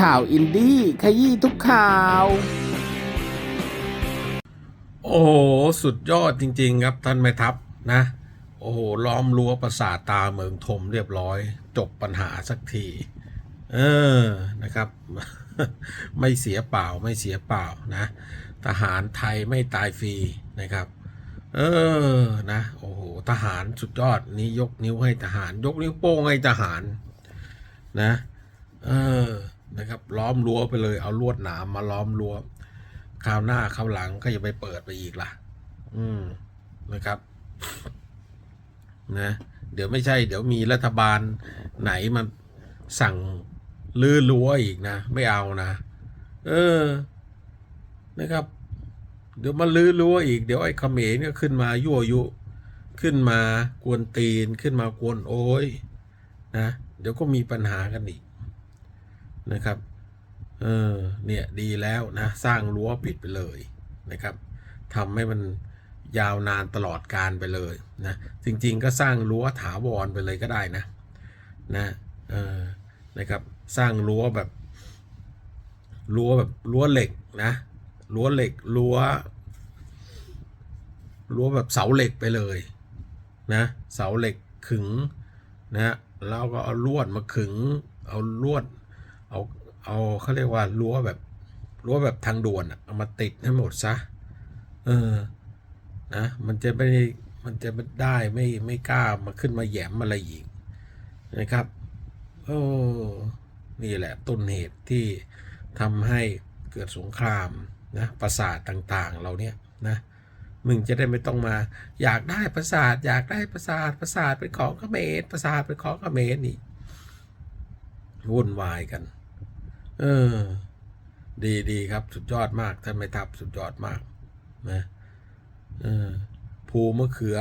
ข่าวอินดี้ขยี้ทุกข่าว โอ้โหสุดยอดจริง ๆ ครับท่านแม่ทัพนะ โอ้โหล้อมรั้วประสาทตาเมืองทมเรียบร้อย จบปัญหาสักที เออนะครับ ไม่เสียเปล่าไม่เสียเปล่านะ ทหารไทยไม่ตายฟรีนะครับ เออนะโอ้โหทหารสุดยอดนี่ยกนิ้วให้ทหาร ยกนิ้วโป้งให้ทหารนะ เออ นะครับ ล้อมรั้วไปเลยเอาลวดหนามมาล้อมรั้วคราวหน้าคราวหลังก็อย่าไปเปิดไปอีกล่ะ อืมนะครับ นะ เดี๋ยวไม่ใช่ เดี๋ยวมีรัฐบาลไหนมาสั่งลื้อรั้วอีกนะ ไม่เอานะ เออ นะครับ เดี๋ยวมาลื้อรั้วอีก เดี๋ยวไอ้เขมรก็ขึ้นมายั่วยุ ขึ้นมากวนตีน ขึ้นมากวนโอ้ย นะ เดี๋ยวก็มีปัญหากันอีก นะครับ เออ เนี่ยดีแล้วนะ สร้างรั้วปิดไปเลยนะครับทำให้มันยาวนานตลอดการไปเลยนะ จริงๆก็สร้างรั้วถาวรไปเลยก็ได้นะ นะเออนะครับ สร้างรั้วแบบรั้วแบบรั้วเหล็กนะรั้วเหล็กรั้วรั้วแบบเสาเหล็กไปเลยนะ เสาเหล็กขึงนะแล้วก็เอาลวดมาขึง เอาลวด เอาเอาเขาเรียกว่ารั้วแบบรั้วแบบทางด่วนเอามาติดให้หมดซะเออนะมันจะไม่มันจะไม่ได้ไม่ไม่กล้ามาขึ้นมาแยมอะไรอีกนะครับโอ้นี่แหละต้นเหตุที่ทำให้เกิดสงครามนะประสาทต่างๆเราเนี่ยนะมึงจะได้ไม่ต้องมาอยากได้ประสาทอยากได้ประสาทประสาทเป็นของเขมรประสาทเป็นของเขมรนี่ วุ่นวายกัน เออ ดีดีครับ สุดยอดมากท่านไม่ทับสุดยอดมากนะเออภูมะเขือ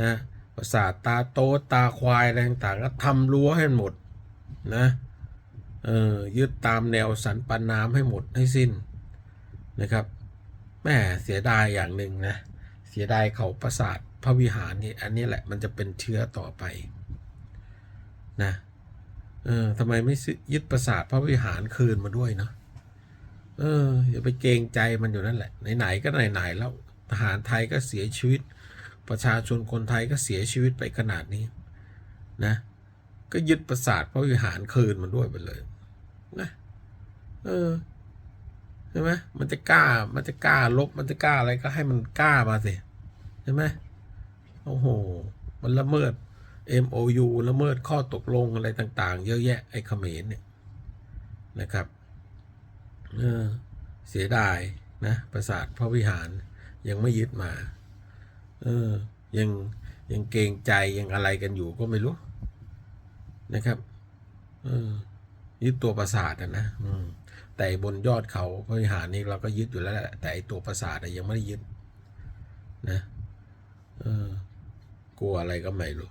นะประสาทตาโตตาควายอะไรต่างๆก็ทำรั้วให้หมดนะเออยึดตามแนวสันปันน้ำให้หมดให้สิ้นนะครับแม่เสียดายอย่างหนึ่งนะ เสียดายเขาประสาทพระวิหารนี่อันนี้แหละมันจะเป็นเชื้อต่อไปนะ เออทำไมไม่ยึดประสาทพระวิหารคืนมาด้วยเนาะเอออย่าไปเกรงใจมันอยู่นั่นแหละ ไหนๆก็ไหนๆแล้วทหารไทยก็เสียชีวิต ประชาชนคนไทยก็เสียชีวิตไปขนาดนี้นะก็ยึดประสาทพระวิหารคืนมันด้วยไปเลยนะเออใช่ไหมมันจะกล้ามันจะกล้าลบมันจะกล้าอะไรก็ให้มันกล้ามาสิใช่ไหมโอ้โห มันละเมิด MOU ละเมิดข้อตกลงอะไรต่าง ๆ เยอะแยะไอ้เขมรเนี่ยนะครับเออเสียดายนะประสาทพระวิหารยังไม่ยึดมาเออยังยังเกรงใจยังอะไรกันอยู่ก็ไม่รู้นะครับออยึดตัวประสาทอะนะอืมแต่บนยอดเขาพระวิหารนี่เราก็ยึดอยู่แล้วแหละแต่ตัวประสาทยังไม่ได้ยึดนะออกลัวอะไรก็ไม่รู้